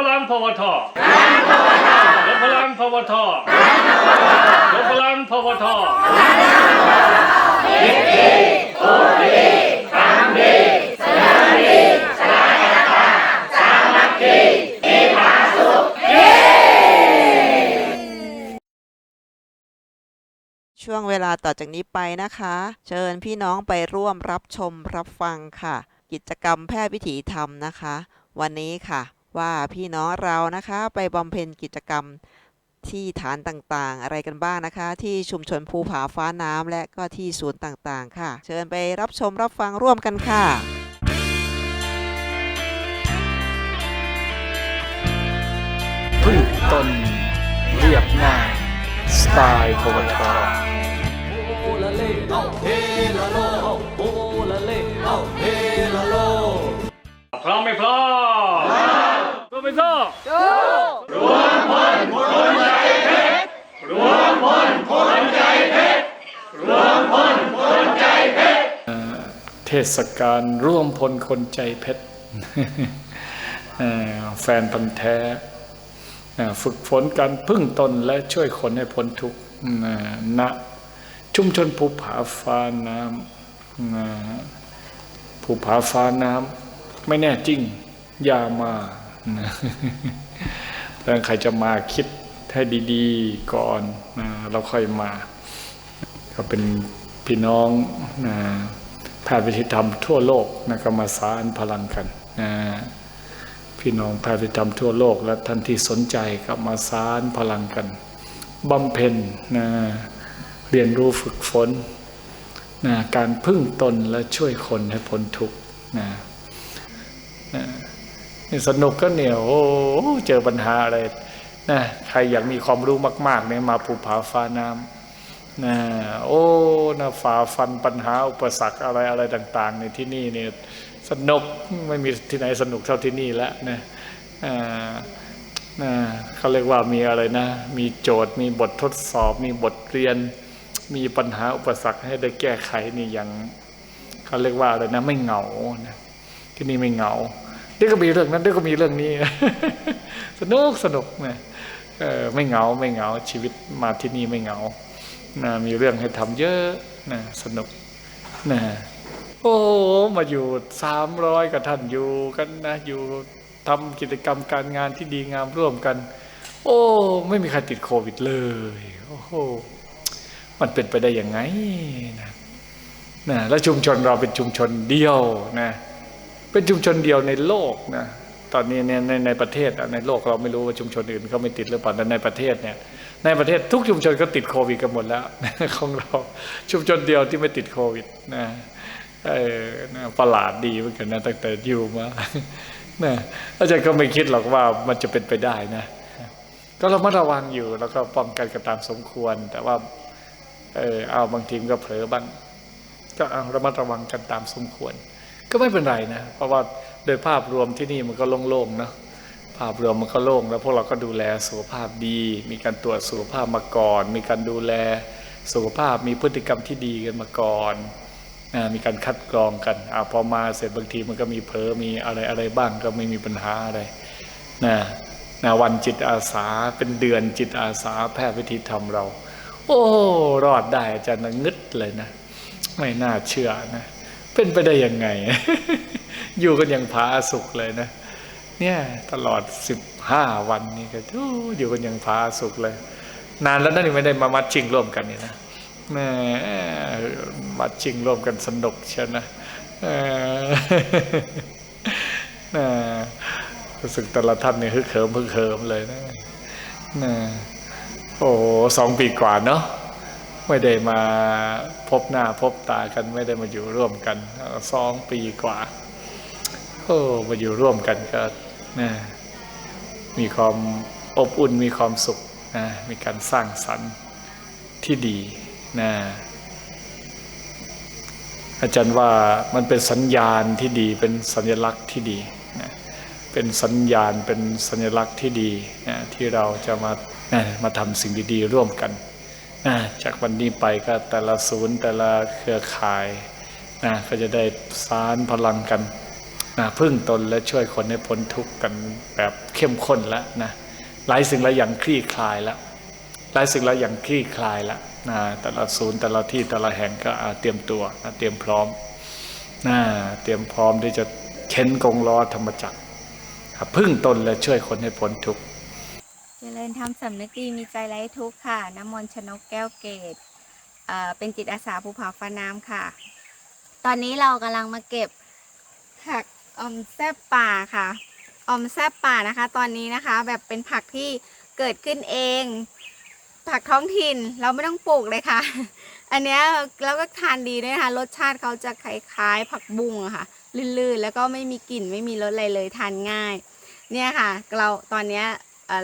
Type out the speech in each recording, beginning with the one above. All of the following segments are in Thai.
พลังพวทรวมพลังพวทรวมพลังพวทช่วงเวลาต่อจากนี้ไปนะคะ เชิญพี่น้องไปร่วมรับชมรับฟังค่ะ กิจกรรมแพทย์วิถีธรรมนะคะ วันนี้ค่ะ ว่าพี่น้องเรานะคะไปบำเพ็ญกิจกรรมที่ฐานต่างๆ อะไรกันบ้างนะคะ ที่ชุมชนภูผาฟ้าน้ำและก็ที่ศูนย์ต่างๆ ค่ะ เชิญไปรับชมรับฟังร่วมกันค่ะพึ่งต้นเรียบง่ายสไตล์โควัตพร้อมไม่พร้อม พร้อมไม่พร้อมเทศกาลร่วมพลคนใจเพชรเอ่อแฟนพันธ์แท้เอ่อฝึกฝนการพึ่งตนและช่วยคนให้พ้นทุกข์เอ่อณชุมชนภูผาฟ้าน้ำเอ่อภูผาฟ้าน้ำไม่แน่จริง อย่ามา แล้วใครจะมาคิดให้ดีๆก่อนนะเราค่อยมา ก็เป็นพี่น้องนะแพทย์วิถีธรรมทั่วโลกนะก็มาสานพลังกันนะพี่น้องแพทย์วิถีธรรมทั่วโลก และท่านที่สนใจก็มาสานพลังกันบำเพ็ญนะเรียนรู้ฝึกฝนนะการพึ่งตนและช่วยคนให้พ้นทุกข์นะนะ นี่สนุกก็เนี่ยโอ้เจอปัญหาอะไรนะใครอยากมีความรู้มาก ๆ เนี่ยมาภูผาฟ้าน้ำนะโอ้นะฝ่าฟันปัญหาอุปสรรคอะไรอะไรต่าง ๆ ในที่นี่เนี่ยสนุกไม่มีที่ไหนสนุกเท่าที่นี่แล้วนะอ่านะเขาเรียกว่ามีอะไรนะ มีโจทย์มีบททดสอบ มีบทเรียน มีปัญหาอุปสรรคให้ได้แก้ไขนี่อย่างเขาเรียกว่าอะไรนะ ไม่เหงานะที่นี่ไม่เหงา เดี๋ยวก็มีเรื่องนั้นเดี๋ยวก็มีเรื่องนี้ สนุกสนุกนะเออไม่เหงาไม่เหงาชีวิตมาที่นี่ไม่เหงานะมีเรื่องให้ทำเยอะนะสนุกนะโอ้มาอยู่สามร้อยกับท่านอยู่กันนะอยู่ทำกิจกรรมการงานที่ดีงามร่วมกัน โอ้ไม่มีใครติดโควิดเลยโอ้โหมันเป็นไปได้ยังไงนะนะแล้วชุมชนเราเป็นชุมชนเดียวนะ เป็นชุมชนเดียวในโลกนะตอนนี้เนี่ยในในประเทศในโลกเราไม่รู้ว่าชุมชนอื่นเขาไม่ติดหรือเปล่าแต่ในประเทศเนี่ยในประเทศทุกชุมชนก็ติดโควิดกันหมดแล้วของเราชุมชนเดียวที่ไม่ติดโควิดนะเออนะประหลาดดีเหมือนกันนะตั้งแต่อยู่มานะอาจารย์ก็ไม่คิดหรอกว่ามันจะเป็นไปได้นะ ก็เรามาระวังอยู่แล้วก็ป้องกันกันตามสมควร แต่ว่าเออเอาบางทีมก็เผลอบ้างก็เอาระมัดระวังกันตามสมควร ก็ไม่เป็นไรนะเพราะว่าโดยภาพรวมที่นี่มันก็โล่งๆเนาะภาพรวมมันก็โล่งแล้วพวกเราก็ดูแลสุขภาพดี มีการตรวจสุขภาพมาก่อน มีการดูแลสุขภาพมีพฤติกรรมที่ดีกันมาก่อนนะมีการคัดกรองกันอพอมาเสร็จบางทีมันก็มีเผลอมีอะไรอะไรบ้างก็ไม่มีปัญหาอะไรนะนะวันจิตอาสาเป็นเดือนจิตอาสาแพทย์วิธีธรรมเรา โอ้ รอดได้อาจารย์นะงึดเลยนะ ไม่น่าเชื่อนะ เป็นไปได้ยังไง อยู่กันอย่างผาสุกเลยนะ เนี่ยตลอดสิบห้าวันนี่ก็อยู่กันอย่างผาสุกเลย นานแล้วนั่นนี่ไม่ได้มามัดชิงร่วมกันนี่นะแม่มัดชิงร่วมกันสนุกเชียวนะเออแหม่รู้สึกแต่ละท่านเนี่ยฮึกเหิมฮึกเหิมเลยนะนะโอ้สองปีกว่าเนาะ ไม่ได้มาพบหน้าพบตากันไม่ได้มาอยู่ร่วมกันสองปีกว่าโอ้มาอยู่ร่วมกันก็นะมีความอบอุ่นมีความสุขนะมีการสร้างสรรค์ที่ดีนะอาจารย์ว่ามันเป็นสัญญาณที่ดีเป็นสัญลักษณ์ที่ดีนะเป็นสัญญาณเป็นสัญลักษณ์ที่ดีนะที่เราจะมานะมาทำสิ่งดีๆร่วมกัน จากวันนี้ไปก็แต่ละศูนย์แต่ละเครือข่ายนะก็จะได้สารพลังกันนะพึ่งตนและช่วยคนให้พ้นทุกข์กันแบบเข้มข้นแล้วนะหลายสิ่งหลายอย่างคลี่คลายแล้วหลายสิ่งหลายอย่างคลี่คลายแล้วนะแต่ละศูนย์แต่ละที่แต่ละแห่งก็เตรียมตัวนะเตรียมพร้อมนะเตรียมพร้อมที่จะเข็นกงล้อธรรมจักรพึ่งตนและช่วยคนให้พ้นทุกข์ ริญธรรมสำนึกดีมีใจไร้ทุกข์ค่ะ น้ำมนต์ชนกแก้วเกตเเป็นจิตอาสาภูผาฟ้าน้ำค่ะ ตอนนี้เรากำลังมาเก็บผักอมแซบป่าค่ะ อมแซบป่านะคะ ตอนนี้นะคะแบบเป็นผักที่เกิดขึ้นเอง ผักท้องถิ่นเราไม่ต้องปลูกเลยค่ะ อันนี้ยแล้วก็ทานดีด้วยนะคะ รสชาติเขาจะคล้ายๆผักบุ้งค่ะ ลื่นๆ แล้วก็ไม่มีกลิ่นไม่มีรสอะไรเลยทานง่าย เนี่ยค่ะ เราตอนนี้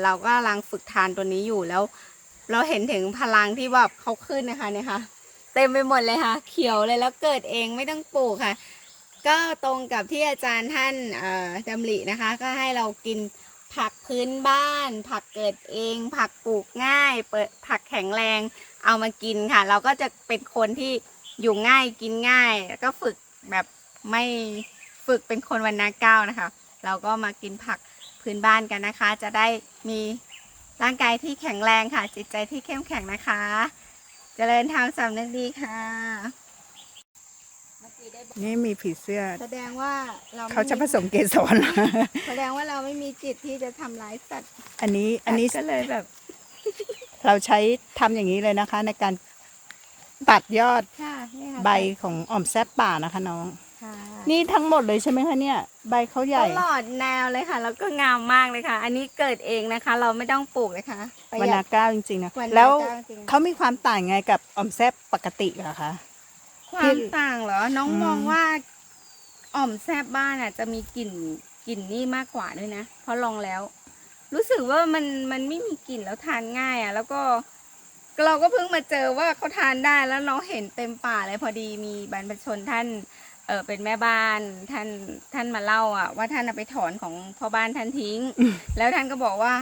เราก็กำลังฝึกทานตัวนี้อยู่แล้ว เราเห็นถึงพลังที่แบบเขาขึ้นนะคะเนี่ยค่ะเต็มไปหมดเลยค่ะ เขียวเลยแล้วเกิดเองไม่ต้องปลูกค่ะ ก็ตรงกับที่อาจารย์ท่านเอ่อดำรินะคะ ก็ให้เรากินผักพื้นบ้าน ผักเกิดเอง ผักปลูกง่าย เปิดผักแข็งแรงเอามากินค่ะ เราก็จะเป็นคนที่อยู่ง่ายกินง่ายแล้วก็ฝึกแบบไม่ฝึกเป็นคนวันนาเก้านะคะ เราก็มากินผัก พื้นบ้านกันนะคะ จะได้มีร่างกายที่แข็งแรงค่ะ จิตใจที่เข้มแข็งนะคะเจริญธรรมสำนึกดีค่ะเมื่อกี้ได้บอกนี่มีผีเสื้อ แสดงว่าเราไม่เขาจะผสมเกสรแสดงว่าเราไม่มีจิตที่จะทำร้ายสัตว์อันนี้อันนี้ก็เลยแบบ เราใช้ทำอย่างนี้เลยนะคะ ในการตัดยอดค่ะนี่ค่ะใบของอ่อมแซบป่านะคะน้อง ค่ะนี่ทั้งหมดเลยใช่ไหมคะเนี่ย ใบเขาใหตญ่ลอดแนวเลยค่ะ แล้วก็งามมากเลยค่ะ อันนี้เกิดเองนะคะ เราไม่ต้องปลูกเลยค่ะประวันหยันาดเก้าจริงๆนะวันนาแล้วเก้าจริง เขามีความต่างไงกับอ่อมแซบปกติเหรอคะ ความต่างเหรอ น้องอืม มองว่าอ่อมแซบบ้านอะ จะมีกลิ่นกลิ่นนี่มากกว่าด้วยนะ เพราะลองแล้ว รู้สึกว่ามันมันไม่มีกลิ่นแล้วทานง่ายอะ แล้วก็เราก็เพิ่งมาเจอว่าเขาทานได้แล้วเราเห็นเต็มป่าเลยพอดีมีบรรพชนท่าน เออเป็นแม่บ้านท่านท่านมาเล่าอะ ว่าท่านเอาไปถอนของพ่อบ้านท่านทิ้ง แล้วท่านก็บอกว่า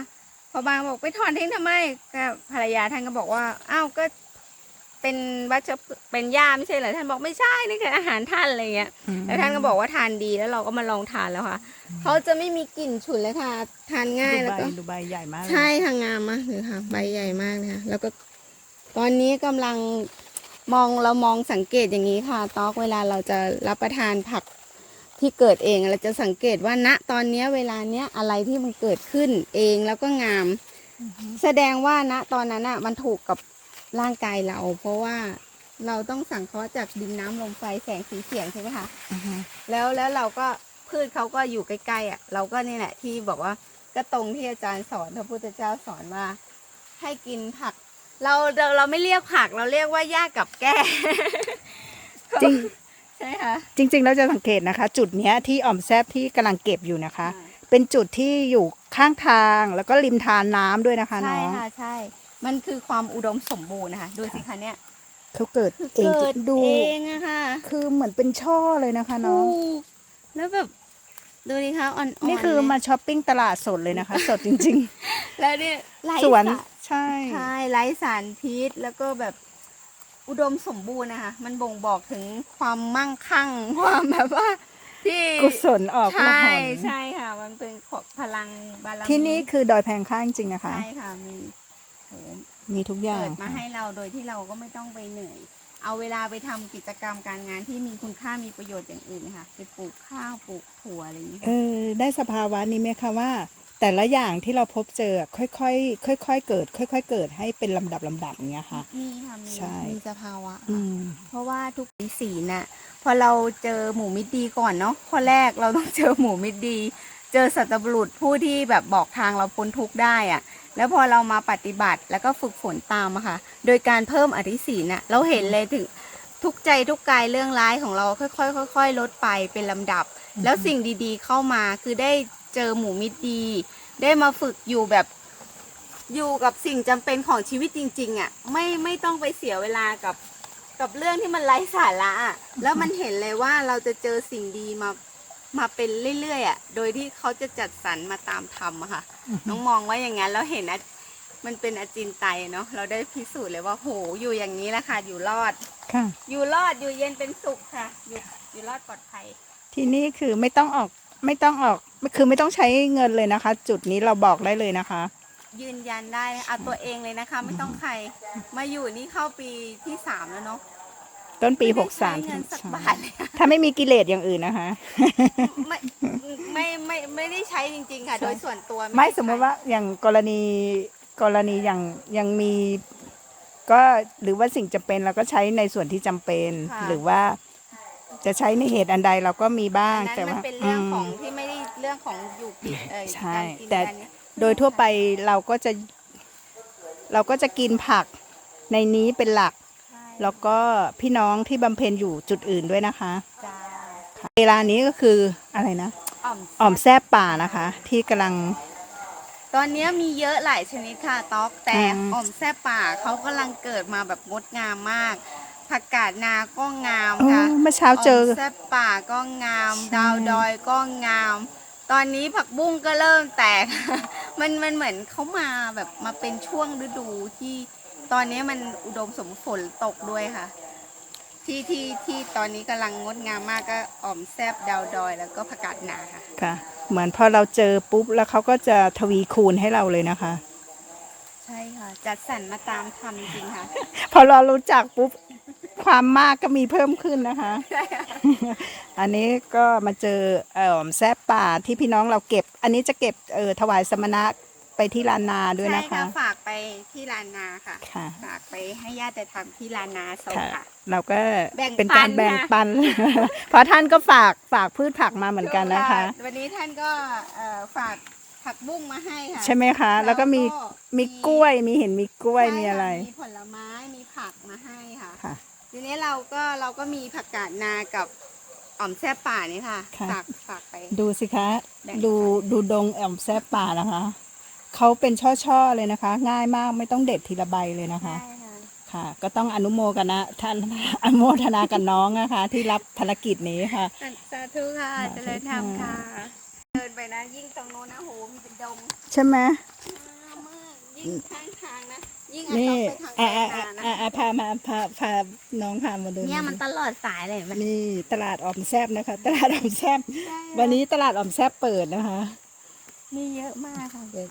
พ่อบ้านบอกไปถอนทิ้งทำไมก็ภรรยาท่านก็บอกว่าอ้าวก็เป็นวัชพืชเป็นหญ้าไม่ใช่เหรอท่านบอกไม่ใช่นี่คืออาหารท่านอะไรเงี้ยอืมแล้วท่านก็บอกว่าทานดีแล้วเราก็มาลองทานแล้วค่ะเขาจะไม่มีกลิ่นฉุนเลยค่ะทานง่ายดูแล้วใบก็ ดูใบใหญ่มากเลยใช่ค่ะงามมากเลยค่ะ ใบใหญ่มากเลยค่ะแล้วก็ตอนนี้กำลัง มองเรามองสังเกตอย่างนี้ค่ะตอกเวลาเราจะรับประทานผักที่เกิดเองเราจะสังเกตว่าณตอนเนี้ยเวลาเนี้ยอะไรที่มันเกิดขึ้นเองแล้วก็งาม แสดงว่าณตอนนั้นอะมันถูกกับร่างกายเรา เพราะว่าเราต้องสังเคราะห์จากดินน้ำลมไฟแสงสีเสียงใช่ไหมคะอือฮึแล้วแล้วเราก็พืชเขาก็อยู่ใกล้ๆอะ เราก็นี่แหละที่บอกว่าก็ตรงที่อาจารย์สอนพระพุทธเจ้าสอนว่า ให้กินผัก เราเราเราไม่เรียกผักเราเรียกว่าหญ้ากับแก้จริง ใช่ค่ะจริง ๆ เราจะสังเกตนะคะ จุดเนี้ยที่อ่อมแซบที่กำลังเก็บอยู่นะคะเป็นจุดที่อยู่ข้างทางแล้วก็ริมทานน้ำด้วยนะคะใช่น้องค่ะใช่ มันคือความอุดมสมบูรณ์นะคะ ดูสิคะเนี่ยเขาเกิดคือเองเกิดดู เองอะค่ะคือเหมือนเป็นช่อเลยนะคะน้อง ถูกแล้วแบบ ดูดิคะอ่อนๆนี่คือเลยมาช้อปปิ้งตลาดสดเลยนะคะ สดจริงแล้วเนี่ยไร้ๆสวนสารใช่ใช่ไร้สารพิษแล้วก็แบบอุดมสมบูรณ์นะคะ มันบ่งบอกถึงความมั่งคั่งความแบบว่า ที่กุศลออกละใช่หนใช่ค่ะ มันเป็นพลังบารมีที่นี่คือดอยแพงข้างจริงนะคะ ใช่ค่ะมีโหมีทุกอย่าเกิงดมาให้เราโดยที่เราก็ไม่ต้องไปเหนื่อย เอาเวลาไปทำกิจกรรมการงานที่มีคุณค่ามีประโยชน์อย่างอื่นนะคะไปปลูกข้าวปลูกถั่วอะไรอย่างนี้เออได้สภาวะนี้ไหมคะว่า แต่ละอย่างที่เราพบเจอค่อยๆค่อยๆเกิด ค่อย ๆ เกิดให้เป็นลำดับลำดับอย่างเงี้ยค่ะมีค่ะมีใช่มีสภาวะอืค่ะมเพราะว่าทุกปีสีน่ะพอเราเจอหมูมิตรดีก่อนเนาะข้อแรกเราต้องเจอหมูมิตรดี เจอสัตบุรุษผู้ที่แบบบอกทางเราพ้นทุกข์ได้อะ แล้วพอเรามาปฏิบัติแล้วก็ฝึกฝนตามอะค่ะ โดยการเพิ่มอธิศีลน่ะเราเห็นเลยถึงทุกใจทุกกายเรื่องร้ายของเราค่อยๆค่อยๆลดไปเป็นลำดับ แล้วสิ่งดีๆเข้ามาคือได้เจอหมูมิตรดี ได้มาฝึกอยู่แบบอยู่กับสิ่งจำเป็นของชีวิตจริงๆอะ่ะไม่ไม่ต้องไปเสียเวลากับกับเรื่องที่มันไร้สาระแล้วมันเห็นเลยว่าเราจะเจอสิ่งดีมา มาเป็นเรื่อยๆอะโดยที่เขาจะจัดสรรมาตามธรรมอะค่ะ น้องมองว่าอย่างนั้นแล้วเห็นอะมันเป็นอจินไตยเนาะ เราได้พิสูจน์เลยว่าโหอยู่อย่างนี้แหละค่ะ อยู่รอด ค่ะ อยู่รอดอยู่เย็นเป็นสุขค่ะ อยู่อยู่รอดปลอดภัย ที่นี่คือไม่ต้องออกไม่ต้องออกคือไม่ต้องใช้เงินเลยนะคะ จุดนี้เราบอกได้เลยนะคะ ยืนยันได้เอาตัวเองเลยนะคะ ไม่ต้องใคร มาอยู่นี่เข้าปีที่สามแล้วเนาะ ต้นปีไม่หได้กสามใช้เงินสักบาทเลยถ้าไม่มีกิเลสอย่างอื่นนะคะ ไม่ไม่ไม่ไม่ได้ใช้จริง ๆ ค่ะใช่โดยส่วนตัวไม่ด้สมมติใช้ว่าอย่างกรณีกรณีอย่างยังมี ก็หรือว่าสิ่งจำเป็นเราก็ใช้ในส่วนที่จำเป็นค่ะหรือว่าจะใช้ในเหตุอันใดเราก็มีบ้างอันนั้นแต่มันว่าเป็นเรื่องของม ที่ไม่ได้เรื่องของอยู่กินเอ่ยใช่การกินแต่กันเนี่ยโดยทั่วไปเราก็จะ เราก็จะกินผักในนี้เป็นหลักใช่ แล้วก็พี่น้องที่บำเพ็ญอยู่จุดอื่นด้วยนะคะจ้าเวลานี้ก็คืออะไรนะอ่อมอ่อมแซบป่านะคะ ที่กำลัง ตอนนี้มีเยอะหลายชนิดค่ะต๊อกแต่อืม อ่อมแซ่บป่าเขากำลังเกิดมาแบบงดงามมาก ผักกาดนาก็งามโอ้ค่ะเมื่อเช้าเจอ มแซ่บป่าก็งาม ใช่ ดาวดอยก็งาม ตอนนี้ผักบุ้งก็เริ่มแตก มันมันเหมือนเขามาแบบมาเป็นช่วงฤดูที่ ตอนนี้มันอุดมสมฝนตกด้วยค่ะ ที่ที่ที่ตอนนี้กำลังงดงามมากก็อ่อมแซบดาวดอย แล้วก็ผักกาดนาค่ะ ค่ะ เหมือนพอเราเจอปุ๊บแล้วเขาก็จะทวีคูณให้เราเลยนะคะ ใช่ค่ะ จัดสรรมาตามทำจริงๆค่ะ พอเรารู้จักปุ๊บความมากก็มีเพิ่มขึ้นนะคะ อันนี้ก็มาเจอเอ่อแซบป่าที่พี่น้องเราเก็บ อันนี้จะเก็บเออถวายสมณะ ไปที่ลานนาด้วยใช่นะคะค่ะฝากไปที่ลานนาค่ะ ค่ะ ฝากไปให้ญาติธรรมที่ลานนาส่งค่ะ ค่ะ เราก็แบ่งเป็นการปันแบ่งค่ะปัน เพราะท่านก็ฝากฝากพืชผักมาเหมือนกันนะคะ วันนี้ท่านก็เอ่อฝากผักบุ้งมาให้ค่ะ ใช่ไหมคะ แล้วก็มีมีกล้วยมีเห็นมีกล้วยใช่มีอะไรค่มีผลไม้มีผักมาให้ค่ะ ค่ะ ทีนี้เราก็เราก็มีผักกาดนากับอ่อมแซ่บป่านี่ค่ะ ค่ะ ฝากฝากไป ดูสิคะ แบ่งดูดูดงแอมแซบป่านะคะ เขาเป็นช่อๆเลยนะคะ ง่ายมากไม่ต้องเด็ดทีละใบเลยนะคะใช่ค่ะค่ะ ก็ต้องอนุโมกันนะท่านอนุโมทนากับน้องนะคะ ที่รับภารกิจนี้ค่ะ สาธุค่ะสาธุเจริญธรรมค่ะค่ะ เดินไปนะยิ่งตรงโน้นนะโหมีเป็นดงใช่ไหมงามมากยิ่งข้างทางนะยิ่งอะนี่ต้องไปทางอ่าไกลอ่าทางนะอ่าอ่าพามาพาพาน้องพามาดูเนี่ยมันตลอดสายเลยเห็นไหมนี่ตลาดออมแซบนะคะ ตลาดออมแซบใช่วันนี้ตลาดออมแซบเปิดนะคะ มีเยอะมากค่ะเดี๋ยว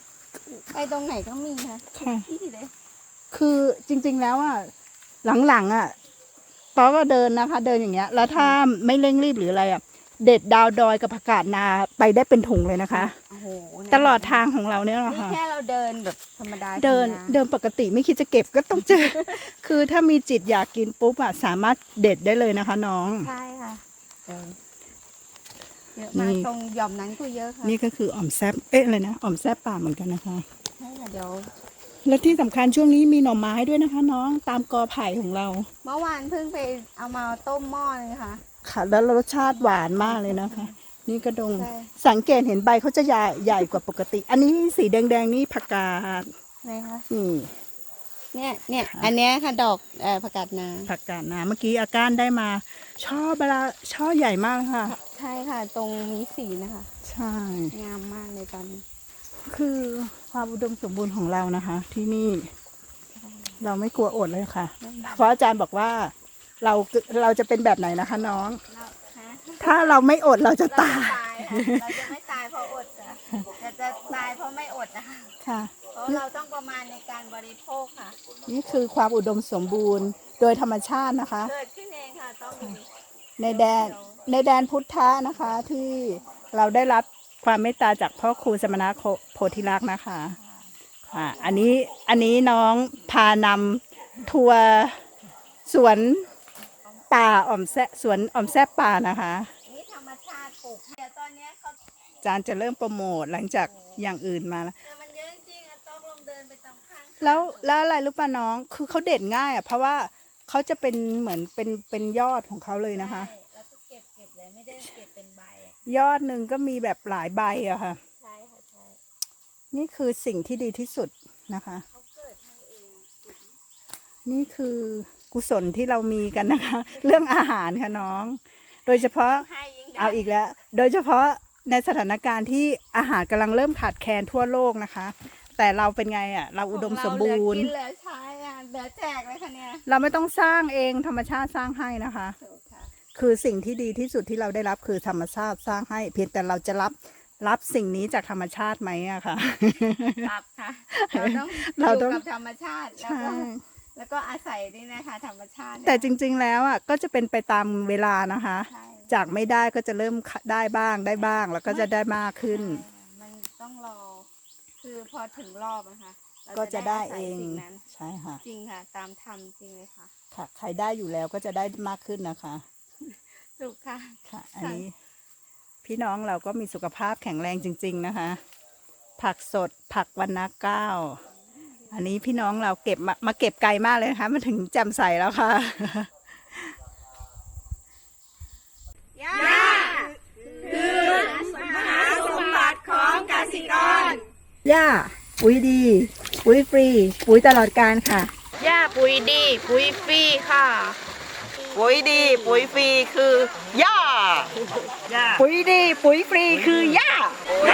ไปตรงไหนก็มีค่ะค่ะ ที่เลยคือจริง ๆ แล้วอะหลังๆอะปอก็เดินนะคะ เดินอย่างเงี้ย แล้วถ้าไม่เร่งรีบหรืออะไรอะ เด็ดดาวดอยกับผักกาดนาไปได้เป็นถุงเลยนะคะ โอ้โหตลอดทางของเราเนี่ยแหละนี่ค่ะแค่เราเดินแบบธรรมดาเดินธรรมดาเดินปกติไม่คิดจะเก็บก็ต้องเจอ คือถ้ามีจิตอยากกินปุ๊บอะสามารถเด็ดได้เลยนะคะ น้อง ใช่ค่ะเดิน เยอะมากนี่ ตรงหย่อมนั้นก็เยอะค่ะนี่ก็คืออ่อมแซบเอ๊ะอะไรนะอ่อมแซบป่าเหมือนกันนะคะ ใช่ค่ะเดี๋ยว และที่สำคัญช่วงนี้มีหน่อไม้ด้วยนะคะ น้องตามกอไผ่ของเรา เมื่อวานเพิ่งไปเอามาต้มหม้อเลยค่ะ ค่ะ แล้วรสชาติหวานมากเลยนะคะ นี่กระดง ใช่ สังเกตเห็นใบเขาจะใหญ่ใหญ่กว่าปกติ อันนี้สีแดงๆนี่ผักกาดไหนคะนี่ เนี่ยเนี่ยอันเนี้ยค่ะดอกเอ่อผักกาดนาผักกาดนาเมื่อกี้อาการได้มาช่อบลาช่อใหญ่มากค่ะ ใช่ค่ะ ตรงมีสีนะคะ ใช่ งามมากเลยตอนนี้ คือความอุดมสมบูรณ์ของเรานะคะ ที่นี่ เราไม่กลัวอดเลยค่ะ เพราะอาจารย์บอกว่า เราเราจะเป็นแบบไหนนะคะ น้องเราฮะถ้าเราไม่อดเราจะเราจะตายตายค่ะเราจะไม่ตายเพราะอดค่ะแต่จะตายเพราะไม่อดนะคะค่ะ เพราะเราต้องประมาณในการบริโภคค่ะ นี่คือความอุดมสมบูรณ์โดยธรรมชาตินะคะ เกิดขึ้นเองค่ะต้องมีในแดนในแดนพุทธะนะคะที่เราได้รับความเมตตาจากพ่อครูสมณะโคโพธิลักษณ์นะคะค่ะอันนี้อันนี้น้องพานำทัวร์สวนป่าอ่อมแซะสวนอ่อมแซบป่านะคะนี่ธรรมชาติปลูกเดี๋ยวตอนเนี้ยเขาอาจารย์จะเริ่มโปรโมทหลังจากอย่างอื่นมาแล้วแต่มันเยอะจริ แล้วแล้วอะไรรู้ป่ะน้อง คือเขาเด็ดง่ายอะเพราะว่าเขาจะเป็นเหมือนเป็นเป็นยอดของเขาเลยนะคะใช่แล้วก็เก็บเก็บเลยไม่ได้เก็บเป็นใบอะยอดหนึ่งก็มีแบบหลายใบอะค่ะ ใช่ค่ะใช่นี่คือสิ่งที่ดีที่สุดนะคะ เขาเกิดให้เองนี่คือกุศลที่เรามีกันนะคะ เรื่องอาหารค่ะน้อง โดยเฉพาะ ให้ยิ่งได้เอาอีกแล้ว โดยเฉพาะในสถานการณ์ที่อาหารกำลังเริ่มขาดแคลนทั่วโลกนะคะ แต่เราเป็นไงอะเราอุดมสมบูรณ์ ของเาเหลือกินเหลือใช้อะเหลือแจกเลยค่ะเนี่ยเราไม่ต้องสร้างเองธรรมชาติสร้างให้นะคะ ถูกค่ะคือสิ่งที่ดีที่สุดที่เราได้รับคือธรรมชาติสร้างให้ เพียงแต่เราจะรับรับสิ่งนี้จากธรรมชาติไหมอะค่ะรับค่ะ เราต้องเราอต้อยู่งกับธรรมชาติแล้วใช่ ก็แล้วก็อาศัยนี่นะคะธรรมชาติเนี่ยแต่จริง ๆ แล้วอะก็จะเป็นไปตามเวลานะคะ ใช่จากไม่ได้ก็จะเริ่มได้บ้างได้บ้าง แล้วก็จะได้มากขึ้น มันต้องรอ คือพอถึงรอบนะคะเราก็จะได้าศัเอยงสิ่นั้นใช่ค่ะ จริงค่ะ ตามธรรมจริงเลยค่ะ ค่ะใครได้อยู่แล้วก็จะได้มากขึ้นนะคะสุขค่ะค่ะ อันนี้พี่น้องเราก็มีสุขภาพแข็งแรงจริง ๆนะคะ ผักสดผักวันนาเก้า อันนี้พี่น้องเราเก็บมามาเก็บไกลมากเลยนะคะมาถึงแจำใสแล้วค่ะ ย่าปุ๋ยดี ปุ๋ยฟรี ปุ๋ยตลอดการค่ะย่าปุ๋ยดี ปุ๋ยฟรีค่ะ ปุ๋ยดี ปุ๋ยฟรีคือหญ้า ปุ๋ยดี ปุ๋ยฟรีคือย่าปุ๋ยดีปุ๋ย